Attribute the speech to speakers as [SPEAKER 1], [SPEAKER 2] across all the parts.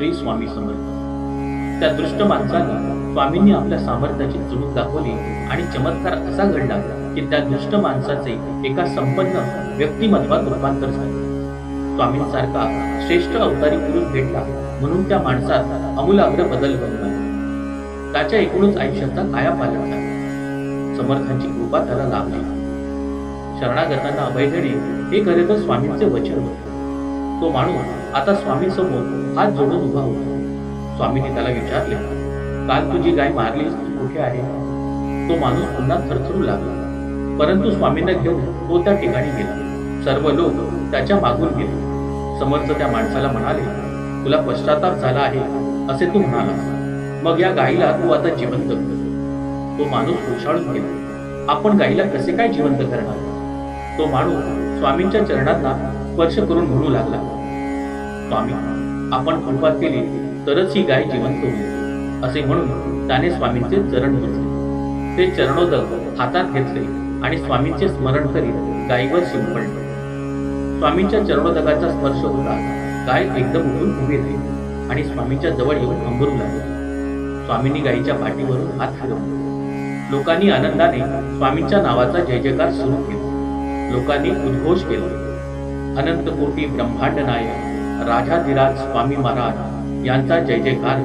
[SPEAKER 1] श्री स्वामी समर्थ. त्या दृष्ट माणसाला स्वामींनी आपल्या सामर्थ्याची चुणूक दाखवली आणि चमत्कार असा घडला की त्या दुष्ट माणसाचे एका संपन्न व्यक्तिमत्वात रूपांतर झाले. स्वामींसारखा श्रेष्ठ अवतारी पुरुष भेटला म्हणून त्या माणसात अमूलाग्र बदल घडला. त्याच्या एकूणच आयुष्याचा कायापालट झाला. समर्थांची कृपा त्याला लाभली. शरणागतांना अभय देणे हे खरे तर स्वामींचे वचन होते. तो माणूस आता स्वामी समोर हात जोडून उभा होता. स्वामीने त्याला विचारले काल तुझी गाय मारलीस ती कुठे आहे? तो माणूस पुन्हा थरथरू लागला. परंतु स्वामींना घेऊन तो त्या ठिकाणी गेला. सर्व लोक त्याच्या मागून गेले. समर्थ त्या माणसाला म्हणाले तुला पश्चाताप झाला आहे असे तू म्हणाला. मग या गाईला तू आता जिवंत कर. तो माणूस खुशाळून गेला. आपण गाईला कसे काय जिवंत करणार? तो माणूस स्वामींच्या चरणांना स्पर्श करून म्हणू लागला. स्वामी आपण खंडवात केली तरच ही गाय जिवंत होईल असे म्हणून त्याने स्वामींचे चरण घेतले. ते चरणोदक हातात घेतले आणि स्वामींचे स्मरण करीत गायीवर शिंपडले. स्वामींच्या चरणोदकाचा स्पर्श होता गाय एकदम उठून उभी राहिली आणि स्वामींच्या जवळ येऊन अंबरू लागली स्वामींनी गायीच्या पाठीवरून हात फिरवले. लोकांनी आनंदाने स्वामींच्या नावाचा जय जयकार सुरू केला. लोकांनी उद्घोष केला. अनंत कोटी ब्रह्मांड नायक राजाधिराज स्वामी महाराज यांचा जय जयकार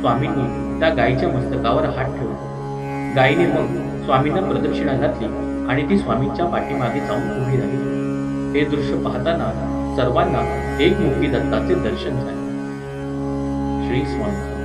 [SPEAKER 1] स्वामींनी त्या गायीच्या मस्तकावर हात ठेवला. गायीने मग स्वामींना प्रदक्षिणा घातली आणि ती स्वामींच्या पाठीमागे जाऊन उभी राहिली. हे दृश्य पाहताना सर्वांना एकमुखी दत्ताचे दर्शन झाले. श्री स्वामी.